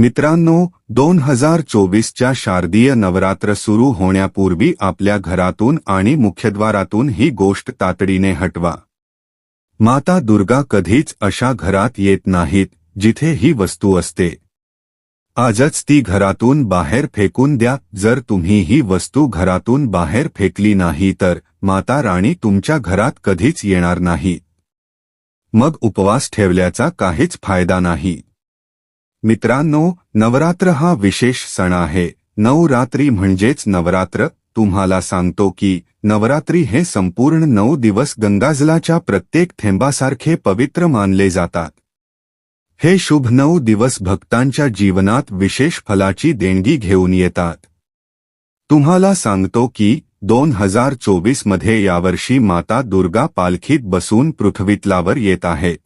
मित्रांनो दोन हजार चोवीसच्या शारदीय नवरात्र सुरू होण्यापूर्वी आपल्या घरातून आणि मुख्यद्वारातून ही गोष्ट तातडीने हटवा. माता दुर्गा कधीच अशा घरात येत नाहीत जिथे ही वस्तू असते. आजच ती घरातून बाहेर फेकून द्या जर तुम्ही ही वस्तू घरातून बाहेर फेकली नाही तर माता राणी तुमच्या घरात कधीच येणार नाही. मग उपवास ठेवल्याचा काहीच फायदा नाही. मित्रांनो नवरात्र हा विशेष सण आहे. नऊ रात्री म्हणजेच नवरात्र. तुम्हाला सांगतो की नवरात्री हे संपूर्ण नऊ दिवस गंगाजलाच्या प्रत्येक थेंबासारखे पवित्र मानले जातात. हे शुभ नऊ दिवस भक्तांच्या जीवनात विशेष फलाची देणगी घेऊन येतात. तुम्हाला सांगतो की दोन हजार चोवीसमध्ये यावर्षी माता दुर्गा पालखीत बसून पृथ्वीतलावर येत आहेत.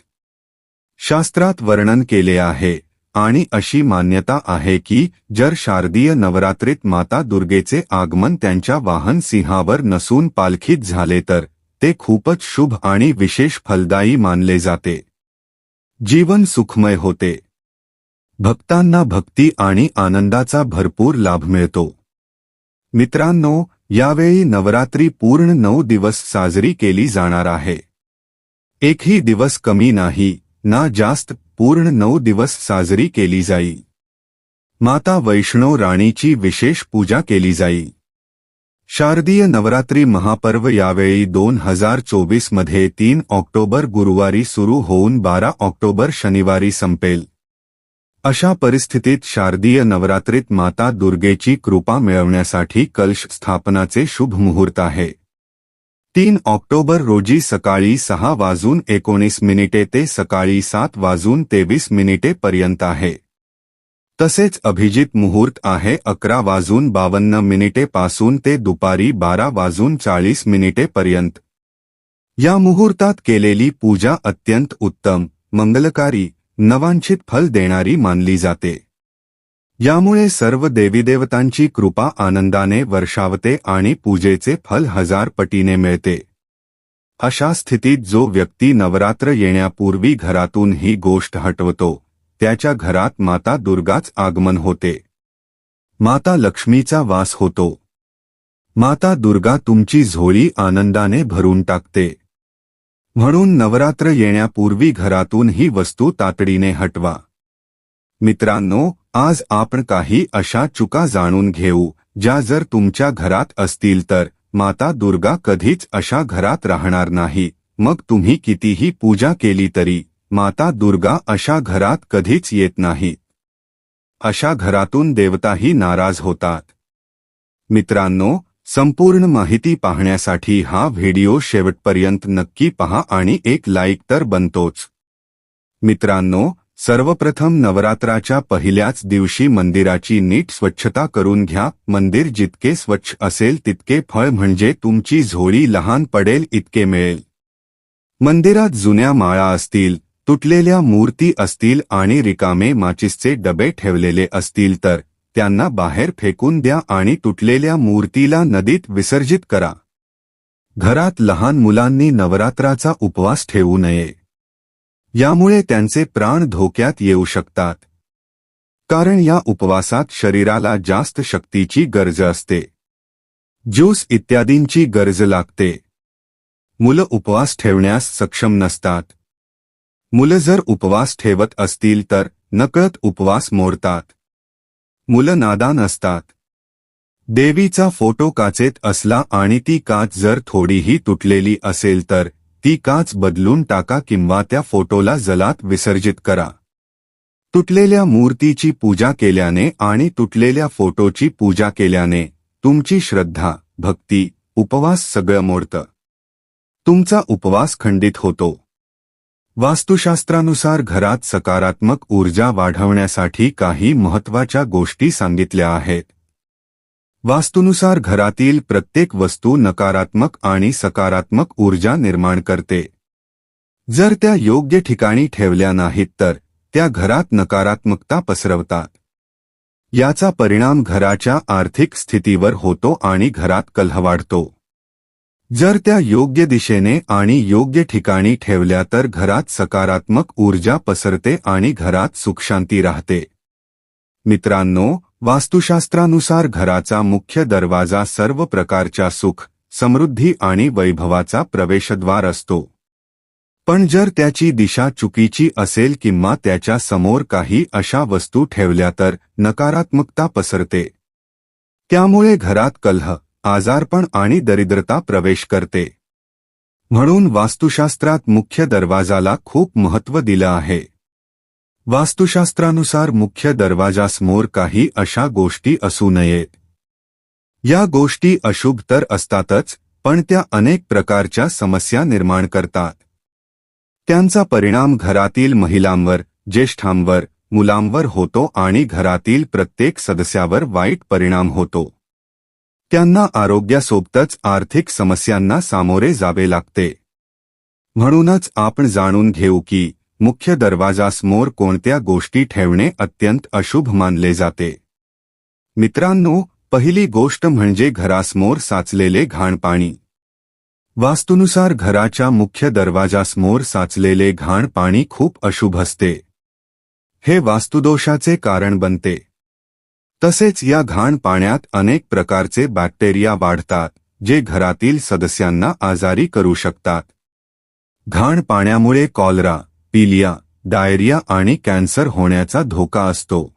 शास्त्रात वर्णन केले आहे. आणि अशी मान्यता आहे की जर शारदीय नवरात्रीत माता दुर्गेचे आगमन त्यांच्या वाहन सिंहावर नसून पालखीत झाले तर ते खूपच शुभ आणि विशेष फलदायी मानले जाते. जीवन सुखमय होते. भक्तांना भक्ती आणि आनंदाचा भरपूर लाभ मिळतो. मित्रांनो यावेळी नवरात्री पूर्ण नऊ दिवस साजरी केली जाणार आहे. एकही दिवस कमी नाही ना जास्त पूर्ण नऊ दिवस साजरी केली जाई. माता वैष्णव राणीची विशेष पूजा केली जाई. शारदीय नवरात्री महापर्व यावेळी दोन हजार चोवीसमध्ये तीन ऑक्टोबर गुरुवारी सुरू होऊन बारा ऑक्टोबर शनिवारी संपेल. अशा परिस्थितीत शारदीय नवरात्रीत माता दुर्गेची कृपा मिळवण्यासाठी कलश स्थापनाचे शुभ मुहूर्त आहे. तीन ऑक्टोबर रोजी सकाळी सहा वाजून एकोणीस मिनिटे ते सकाळी सात वाजून तेवीस मिनिटे पर्यंत आहे. तसेच अभिजित मुहूर्त आहे अकरा वाजून बावन्न मिनिटे पासून ते दुपारी बारा वाजून चाळीस मिनिटे पर्यंत. या मुहूर्तात केलेली पूजा अत्यंत उत्तम मंगलकारी नवांचित फल देणारी मानली जाते. यामुळे सर्व देवीदेवतांची कृपा आनंदाने वर्षावते आणि पूजेचे फल हजार पटीने मिळते. अशा स्थितीत जो व्यक्ती नवरात्र येण्यापूर्वी घरातून ही गोष्ट हटवतो त्याच्या घरात माता दुर्गाच आगमन होते. माता लक्ष्मीचा वास होतो. माता दुर्गा तुमची झोळी आनंदाने भरून टाकते. म्हणून नवरात्र येण्यापूर्वी घरातून ही वस्तू तातडीने हटवा. मित्रांनो आज आपण काही अशा चुका जाणून घेऊ ज्या जर तुमच्या घरात असतील तर माता दुर्गा कधीच अशा घरात राहणार नाही. मग तुम्ही कितीही पूजा केली तरी माता दुर्गा अशा घरात कधीच येत नाहीत अशा घरातून देवताही नाराज होतात. मित्रांनो संपूर्ण माहिती पाहण्यासाठी हा व्हिडिओ शेवटपर्यंत नक्की पहा आणि एक लाईक तर बनतोच. मित्रांनो सर्वप्रथम नवरात्राच्या पहिल्याच दिवशी मंदिराची नीट स्वच्छता करून घ्या. मंदिर जितके स्वच्छ असेल तितके फळ म्हणजे तुमची झोळी लहान पडेल इतके मिळेल. मंदिरात जुन्या माळा असतील तुटलेल्या मूर्ती असतील आणि रिकामे माचिसचे डबे ठेवलेले असतील तर त्यांना बाहेर फेकून द्या आणि तुटलेल्या मूर्तीला नदीत विसर्जित करा. घरात लहान मुलांनी नवरात्राचा उपवास ठेवू नये. यामुळे त्यांचे प्राण धोक्यात येऊ शकतात. कारण या उपवासात शरीराला जास्त शक्तीची गरज असते. ज्यूस इत्यादींची गरज लागते. मुलं उपवास ठेवण्यास सक्षम नसतात. मुलं जर उपवास ठेवत असतील तर नकळत उपवास मोडतात. मुलं नादान असतात. देवीचा फोटो काचेत असला आणि ती काच जर थोडीही तुटलेली असेल तर ती काच बदलून टाका किंवा त्या फोटोला जलात विसर्जित करा. तुटलेल्या मूर्तीची पूजा केल्याने आणि तुटलेल्या फोटोची पूजा केल्याने तुमची श्रद्धा भक्ती उपवास सगळं मोडतं. तुमचा उपवास खंडित होतो. वास्तुशास्त्रानुसार घरात सकारात्मक ऊर्जा वाढवण्यासाठी काही महत्त्वाच्या गोष्टी सांगितल्या आहेत. वास्तुनुसार घरातील प्रत्येक वस्तू नकारात्मक आणि सकारात्मक ऊर्जा निर्माण करते. जर त्या योग्य ठिकाणी ठेवल्या नाहीत तर त्या घरात नकारात्मकता पसरवतात. याचा परिणाम घराच्या आर्थिक स्थितीवर होतो आणि घरात कलह वाढतो. जर त्या योग्य दिशेने आणि योग्य ठिकाणी ठेवल्या तर घरात सकारात्मक ऊर्जा पसरते आणि घरात सुखशांती राहते. मित्रांनो वास्तुशास्त्रानुसार घराचा मुख्य दरवाजा सर्व प्रकारच्या सुख समृद्धी आणि वैभवाचा प्रवेशद्वार असतो. पण जर त्याची दिशा चुकीची असेल किंवा त्याच्यासमोर काही अशा वस्तू ठेवल्या तर नकारात्मकता पसरते. त्यामुळे घरात कलह आजारपण आणि दरिद्रता प्रवेश करते. म्हणून वास्तुशास्त्रात मुख्य दरवाजाला खूप महत्त्व दिलं आहे. वास्तुशास्त्रानुसार मुख्य दरवाजासमोर काही अशा गोष्टी असू नयेत या गोष्टी अशुभ तर असतातच पण त्या अनेक प्रकारच्या समस्या निर्माण करतात. त्यांचा परिणाम घरातील महिलांवर ज्येष्ठांवर मुलांवर होतो आणि घरातील प्रत्येक सदस्यावर वाईट परिणाम होतो. त्यांना आरोग्यासोबतच आर्थिक समस्यांना सामोरे जावे लागते. म्हणूनच आपण जाणून घेऊ की मुख्य दरवाजासमोर कोणत्या गोष्टी ठेवणे अत्यंत अशुभ मानले जाते. मित्रांनो पहिली गोष्ट म्हणजे घरासमोर साचलेले घाण पाणी वास्तुनुसार घराच्या मुख्य दरवाजासमोर साचलेले घाण पाणी खूप अशुभ असते. हे वास्तुदोषाचे कारण बनते. तसेच या घाण पाण्यात अनेक प्रकारचे बॅक्टेरिया वाढतात जे घरातील सदस्यांना आजारी करू शकतात. घाण पाण्यामुळे कॉलरा पिलिया डायरिया आणि कॅन्सर होण्याचा धोका असतो.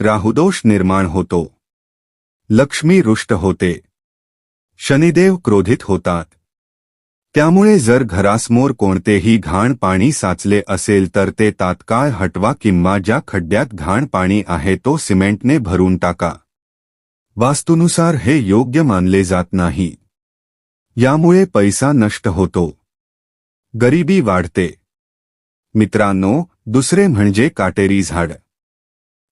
राहुदोष निर्माण होतो. लक्ष्मी रुष्ट होते. शनिदेव क्रोधित होतात. त्यामुळे जर घरासमोर कोणतेही घाण पाणी साचले असेल तर ते तात्काळ हटवा किंवा ज्या खड्ड्यात घाण पाणी आहे तो सिमेंटने भरून टाका. वास्तुनुसार हे योग्य मानले जात नाही. यामुळे पैसा नष्ट होतो. गरिबी वाढते. मित्रांनो दुसरे म्हणजे काटेरी झाड.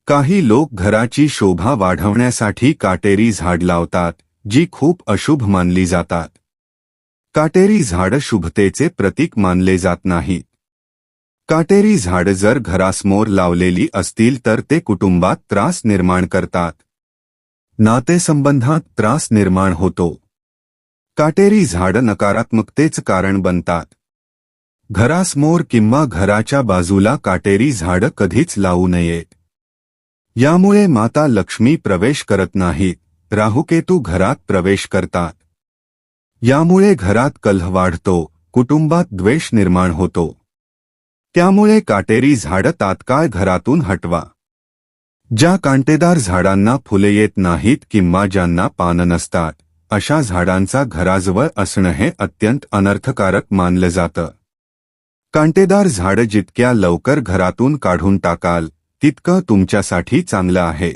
काही लोक घराची शोभा वाढवण्यासाठी काटेरी झाड लावतात जी खूप अशुभ मानली जातात. काटेरी झाड शुभतेचे प्रतीक मानले जात नाहीत. काटेरी झाड जर घरासमोर लावलेली असतील तर ते कुटुंबात त्रास निर्माण करतात. नातेसंबंधात त्रास निर्माण होतो. काटेरी झाड नकारात्मकतेच कारण बनतात. घरासमोर किंवा घराच्या बाजूला काटेरी झाडं कधीच लावू नयेत यामुळे माता लक्ष्मी प्रवेश करत नाहीत राहुकेतू घरात प्रवेश करतात. यामुळे घरात कलह वाढतो कुटुंबात द्वेष निर्माण होतो. त्यामुळे काटेरी झाडं तात्काळ घरातून हटवा. ज्या कांटेदार झाडांना फुले येत नाहीत किंवा ज्यांना पानं नसतात अशा झाडांचा घराजवळ असणं हे अत्यंत अनर्थकारक मानलं जातं. कांटेदार झाडं जितक्या लवकर घरातून काढून टाकाल तितकं तुमच्यासाठी चांगलं आहे.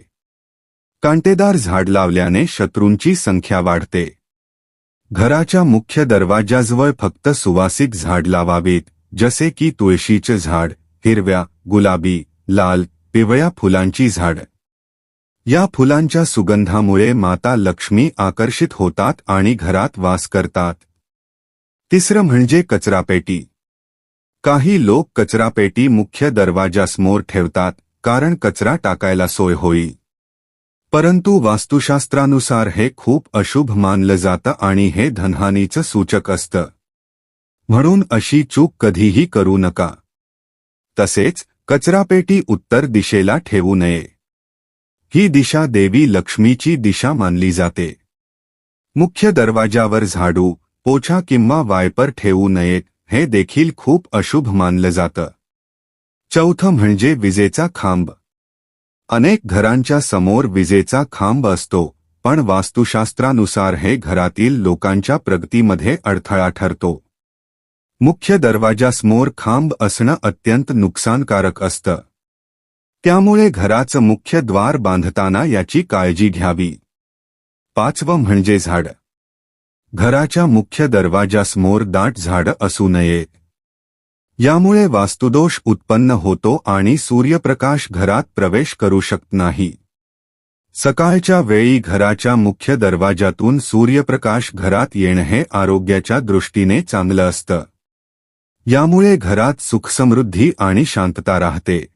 कांटेदार झाड लावल्याने शत्रूंची संख्या वाढते. घराच्या मुख्य दरवाजाजवळ फक्त सुवासिक झाड लावावीत जसे की तुळशीचे झाड हिरव्या गुलाबी लाल पिवळ्या फुलांची झाड. या फुलांच्या सुगंधामुळे माता लक्ष्मी आकर्षित होतात आणि घरात वास करतात. तिसरं म्हणजे कचरापेटी. काही लोक कचरापेटी मुख्य दरवाजासमोर ठेवतात कारण कचरा टाकायला सोय होईल परंतु वास्तुशास्त्रानुसार हे खूप अशुभ मानलं जातं आणि हे धनहानीचं सूचक असतं. म्हणून अशी चूक कधीही करू नका. तसेच कचरापेटी उत्तर दिशेला ठेवू नये. ही दिशा देवी लक्ष्मीची दिशा मानली जाते. मुख्य दरवाजावर झाडू पोछा किंवा वायपर ठेवू नयेत हे देखील खूप अशुभ मानलं जातं. चौथं म्हणजे विजेचा खांब. अनेक घरांच्या समोर विजेचा खांब असतो पण वास्तुशास्त्रानुसार हे घरातील लोकांच्या प्रगतीमध्ये अडथळा ठरतो. मुख्य दरवाजासमोर खांब असणं अत्यंत नुकसानकारक असतं. त्यामुळे घराचं मुख्य द्वार बांधताना याची काळजी घ्यावी. पाचवं म्हणजे झाड. घराच्या मुख्य दरवाजासमोर दाट झाडं असू नयेत यामुळे वास्तुदोष उत्पन्न होतो आणि सूर्यप्रकाश घरात प्रवेश करू शकत नाही. सकाळच्या वेळी घराच्या मुख्य दरवाजातून सूर्यप्रकाश घरात येणं हे आरोग्याच्या दृष्टीने चांगलं असतं. यामुळे घरात सुखसमृद्धी आणि शांतता राहते.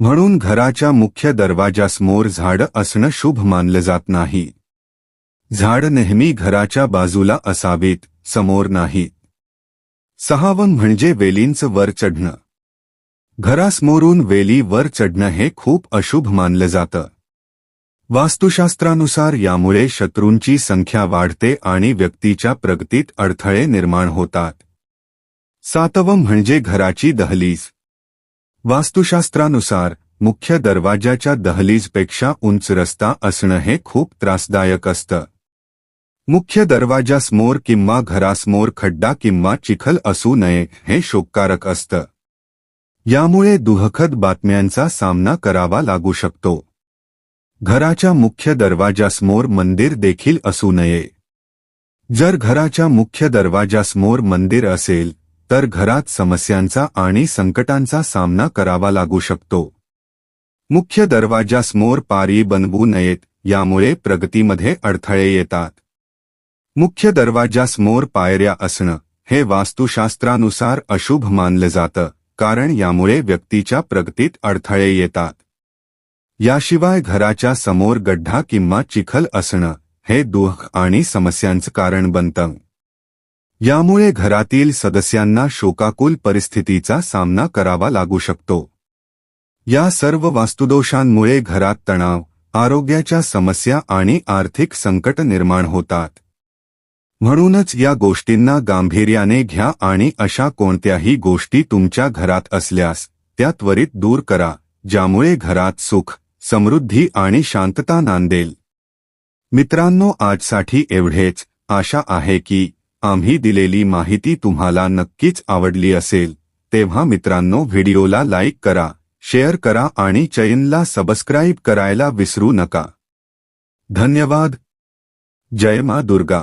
म्हणून घराच्या मुख्य दरवाजासमोर झाडं असणं शुभ मानलं जात नाही. झाड नेहमी घराच्या बाजूला असावीत समोर नाहीत सहावं म्हणजे वेलींचं वर चढणं. घरासमोरून वेली वर चढणं हे खूप अशुभ मानलं जातं. वास्तुशास्त्रानुसार यामुळे शत्रूंची संख्या वाढते आणि व्यक्तीच्या प्रगतीत अडथळे निर्माण होतात. सातवं म्हणजे घराची दहलीज. वास्तुशास्त्रानुसार मुख्य दरवाजाच्या दहलीजपेक्षा उंच रस्ता असणं हे खूप त्रासदायक असतं. मुख्य दरवाजासमोर किंवा घरासमोर खड्डा किंवा चिखल असू नये हे शोककारक असतं. यामुळे दुहखद बातम्यांचा सामना करावा लागू शकतो. घराच्या मुख्य दरवाजासमोर मंदिर देखील असू नये. जर घराच्या मुख्य दरवाजासमोर मंदिर असेल तर घरात समस्यांचा आणि संकटांचा सामना करावा लागू शकतो. मुख्य दरवाजासमोर पारी बनवू नयेत यामुळे प्रगतीमध्ये अडथळे येतात. मुख्य दरवाजासमोर पायऱ्या असणं हे वास्तुशास्त्रानुसार अशुभ मानलं जातं कारण यामुळे व्यक्तीच्या प्रगतीत अडथळे येतात. याशिवाय घराच्या समोर गड्ढा किंवा चिखल असणं हे दुःख आणि समस्यांचं कारण बनतं. यामुळे घरातील सदस्यांना शोकाकुल परिस्थितीचा सामना करावा लागू शकतो. या सर्व वास्तुदोषांमुळे घरात तणाव आरोग्याच्या समस्या आणि आर्थिक संकट निर्माण होतात. म्हणूनच या गोष्टींना गांभीर्याने घ्या आणि अशा कोणत्याही गोष्टी तुमच्या घरात असल्यास त्या त्वरित दूर करा ज्यामुळे घरात सुख समृद्धी आणि शांतता नांदेल. मित्रांनो आजसाठी एवढेच. आशा आहे की आम्ही दिलेली माहिती तुम्हाला नक्कीच आवडली असेल. तेव्हा मित्रांनो व्हिडिओला लाईक करा शेअर करा आणि चैनला सबस्क्राईब करायला विसरू नका. धन्यवाद. जय मा दुर्गा.